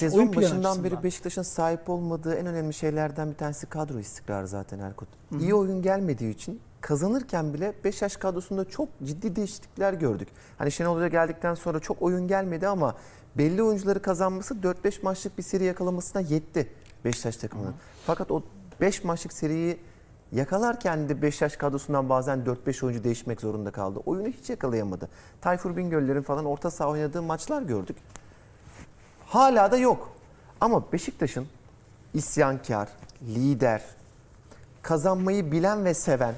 Sezon Oyun başından beri Beşiktaş'ın sahip olmadığı en önemli şeylerden bir tanesi kadro istikrarı zaten Erkut. İyi oyun gelmediği için kazanırken bile Beşiktaş kadrosunda çok ciddi değişiklikler gördük. Hani Şenol Hoca geldikten sonra çok oyun gelmedi ama belli oyuncuları kazanması 4-5 maçlık bir seri yakalamasına yetti Beşiktaş takımının. Fakat o 5 maçlık seriyi yakalarken de Beşiktaş kadrosundan bazen 4-5 oyuncu değişmek zorunda kaldı. Oyunu hiç yakalayamadı. Tayfur Bingöl'lerin falan orta saha oynadığı maçlar gördük. Hala da yok. Ama Beşiktaş'ın isyankar, lider, kazanmayı bilen ve seven,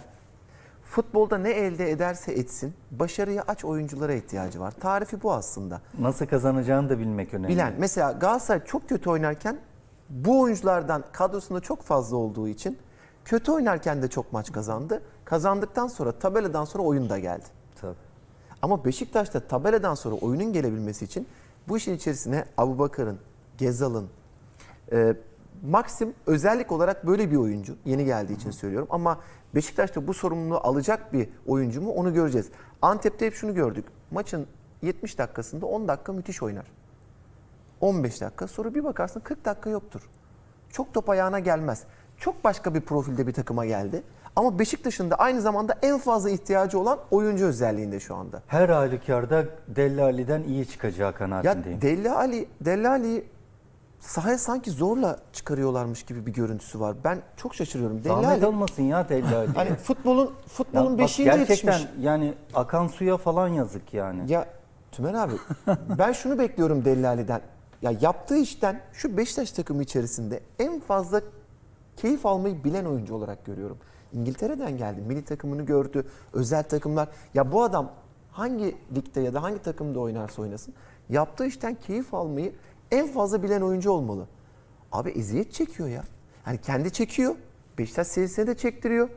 futbolda ne elde ederse etsin, başarıya aç oyunculara ihtiyacı var. Tarifi bu aslında. Nasıl kazanacağını da bilmek önemli. Bilen. Mesela Galatasaray çok kötü oynarken bu oyunculardan kadrosunda çok fazla olduğu için kötü oynarken de çok maç kazandı. Kazandıktan sonra tabeladan sonra oyun da geldi. Tabii. Ama Beşiktaş'ta tabeladan sonra oyunun gelebilmesi için bu işin içerisine Abubakar'ın, Gezal'ın, e, Maxim özellik olarak böyle bir oyuncu. Yeni geldiği için söylüyorum. Ama Beşiktaş'ta bu sorumluluğu alacak bir oyuncu mu onu göreceğiz. Antep'te hep şunu gördük. Maçın 70 dakikasında 10 dakika müthiş oynar. 15 dakika sonra bir bakarsın 40 dakika yoktur. Çok top ayağına gelmez. Çok başka bir profilde bir takıma geldi. Ama Beşiktaş'ın da aynı zamanda en fazla ihtiyacı olan oyuncu özelliğinde şu anda. Her halükarda Dellali'den iyi çıkacağı Ya kanaatindeyim. Deli Ali, Deli Ali'yi sahaya sanki zorla çıkarıyorlarmış gibi bir görüntüsü var. Ben çok şaşırıyorum. Deli Zahmet olmasın ya Dellali. hani futbolun futbolun Ya beşiğinde gerçekten yetişmiş. yani akan suya falan yazık yani. Ya Tümer abi ben şunu bekliyorum Deli Ali'den. Ya yaptığı işten şu Beşiktaş takımı içerisinde en fazla keyif almayı bilen oyuncu olarak görüyorum. İngiltere'den geldi. Milli takımını gördü. Özel takımlar. Ya bu adam hangi ligde ya da hangi takımda oynarsa oynasın yaptığı işten keyif almayı en fazla bilen oyuncu olmalı. Abi eziyet çekiyor ya. Hani kendi çekiyor. Beşiktaş serisine de çektiriyor.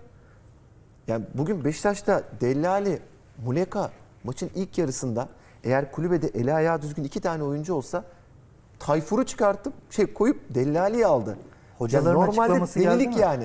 Yani bugün Beşiktaş'ta Dellali, Muleka maçın ilk yarısında eğer kulübede eli ayağı düzgün iki tane oyuncu olsa Tayfur'u çıkartıp şey koyup Dellali'yi aldı. Hocaların Ya normalde açıklaması geldi delilik mi? yani.